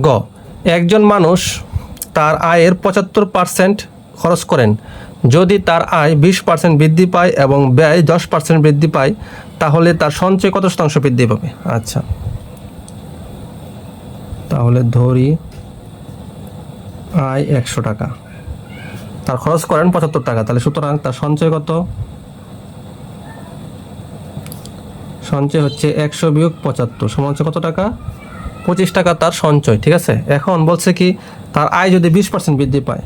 গ। একজন মানুষ তার আয়ের পঁচাত্তর পার্সেন্ট খরচ করেন। যদি তার আয় বিশ পার্সেন্ট বৃদ্ধি পায় এবং ব্যয় দশ পার্সেন্ট বৃদ্ধি পায়, তাহলে তার সঞ্চয় কত শতাংশ বৃদ্ধি পাবে? আচ্ছা। তাহলে ধরি আয় একশো টাকা। তার খরচ করেন পঁচাত্তর টাকা। তাহলে সুতরাং তার সঞ্চয় কত? সঞ্চয় হচ্ছে একশো বিয়োগ পঁচাত্তর। সমান হচ্ছে কত টাকা? পঁচিশ টাকা তার সঞ্চয়, ঠিক আছে? এখন বলছে কি, তার আয় যদি বিশ পার্সেন্ট বৃদ্ধি পায়,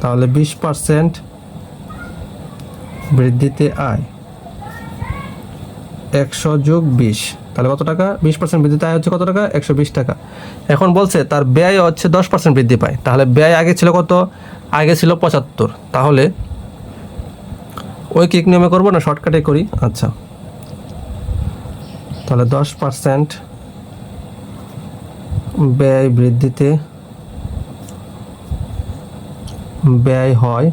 তাহলে বিশ পার্সেন্ট বৃদ্ধিতে আয় একশো যোগ বিশ। তাহলে কত টাকা? বিশ পার্সেন্ট বৃদ্ধিতে আয় হচ্ছে কত টাকা? একশো বিশ টাকা। এখন বলছে, তার ব্যয় হচ্ছে দশ পার্সেন্ট বৃদ্ধি পায়। তাহলে ব্যয় আগে ছিল কত? আগে ছিল পঁচাত্তর। তাহলে ওই কিক নিয়মে করব না? শর্টকাটে করি? আচ্ছা। তাহলে দশ পার্সেন্ট ব্যয় বৃদ্ধিতে ব্যয় হয়।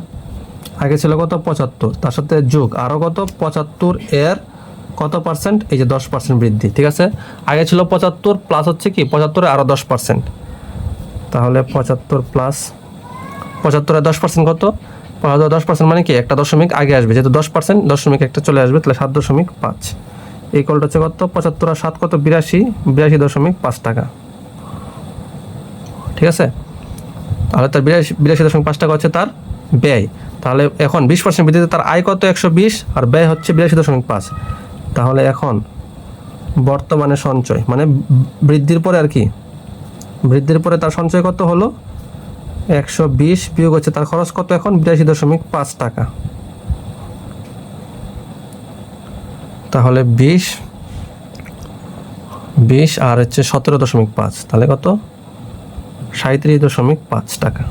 আগে ছিল কত? পঁচাত্তর। তার সাথে যোগ। আরও কত? পঁচাত্তর এর কত পার্সেন্ট এই যে দশ পার্সেন্ট বৃদ্ধি, ঠিক আছে? আগে ছিল পঁচাত্তর প্লাস হচ্ছে কি? পঁচাত্তরে আরও দশ পার্সেন্ট তাহলে পঁচাত্তর প্লাস পঁচাত্তরে দশ পার্সেন্ট কত? পঁচাত্তর দশ পার্সেন্ট মানে কি? একটা দশমিক আগে আসবে। যেহেতু দশ পার্সেন্ট দশমিক একটা চলে আসবে, তাহলে সাত দশমিক পাঁচ। এই কলটা হচ্ছে কত? পঁচাত্তর আর সাত কত? বিরাশি। বিরাশি দশমিক পাঁচ টাকা। ঠিক আছে? তাহলে তার বিরাশি বিরাশি দশমিক পাঁচ টাকা হচ্ছে তার ব্যয়। তাহলে এখন বিশ পার্সেন্ট বৃদ্ধিতে তার আয় কত? একশো বিশ, আর ব্যয় হচ্ছে বিরাশি দশমিক পাঁচ। তাহলে এখন বর্তমানে সঞ্চয় মানে বৃদ্ধির পরে আর কি, বৃদ্ধির পরে তার সঞ্চয় কত হলো? একশো বিশ বিয়োগ হচ্ছে তার খরচ কত এখন? বিরাশি দশমিক পাঁচ টাকা। তাহলে বিশ বিশ আর হচ্ছে সতেরো দশমিক পাঁচ, তাহলে কত? সাঁত্রিশ দশমিক পাঁচ টাকা।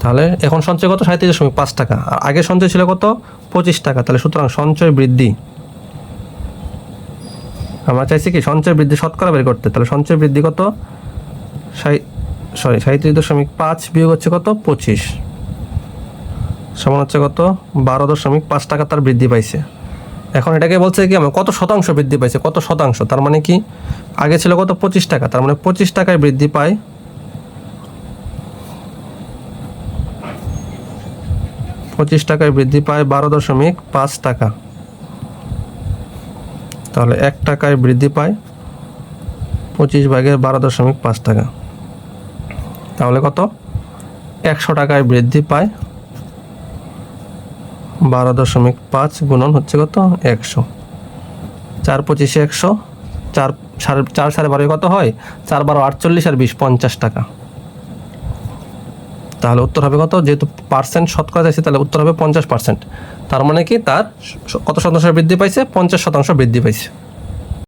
তাহলে এখন সঞ্চয় কত? সাঁত্রিশ দশমিক পাঁচ টাকা। আর আগে সঞ্চয় ছিল কত? পঁচিশ টাকা। তাহলে সুতরাং সঞ্চয় বৃদ্ধি। আমরা চাইছি কি? সঞ্চয় বৃদ্ধি শতকরা বের করতে। তাহলে সঞ্চয় বৃদ্ধি কত? সরি সাঁত্রিশ দশমিক পাঁচ বিয়োগ হচ্ছে কত? পঁচিশ। সমান হচ্ছে কত? বারো দশমিক পাঁচ টাকা তার বৃদ্ধি পাইছে। এখন এটাকে বলছে কি আমার কত শতাংশ বৃদ্ধি পাইছে? কত শতাংশ? তার মানে কি, আগে ছিল কত? পঁচিশ টাকা। তার মানে পঁচিশ টাকায় বৃদ্ধি পায়। পঁচিশ টাকায় বৃদ্ধি পায় বারো দশমিক পাঁচ টাকা। তাহলে এক টাকায় বৃদ্ধি পায় পঁচিশ ভাগের বারো দশমিক পাঁচ টাকা। তাহলে কত? একশো টাকায় বৃদ্ধি পায় বারো দশমিক পাঁচ গুণন হচ্ছে কত? একশো। চার পঁচিশে একশো, চার, সাড়ে চার সাড়ে বারোয় কত হয়? চার বারো আটচল্লিশ আর বিশ, পঞ্চাশ টাকা। তাহলে উত্তর হবে কত? যেহেতু পার্সেন্ট শতকরা যাচ্ছে তাহলে উত্তর হবে পঞ্চাশ পার্সেন্ট। তার মানে কি? তার কত শতাংশ বৃদ্ধি পাইছে? পঞ্চাশ শতাংশ বৃদ্ধি পাইছে।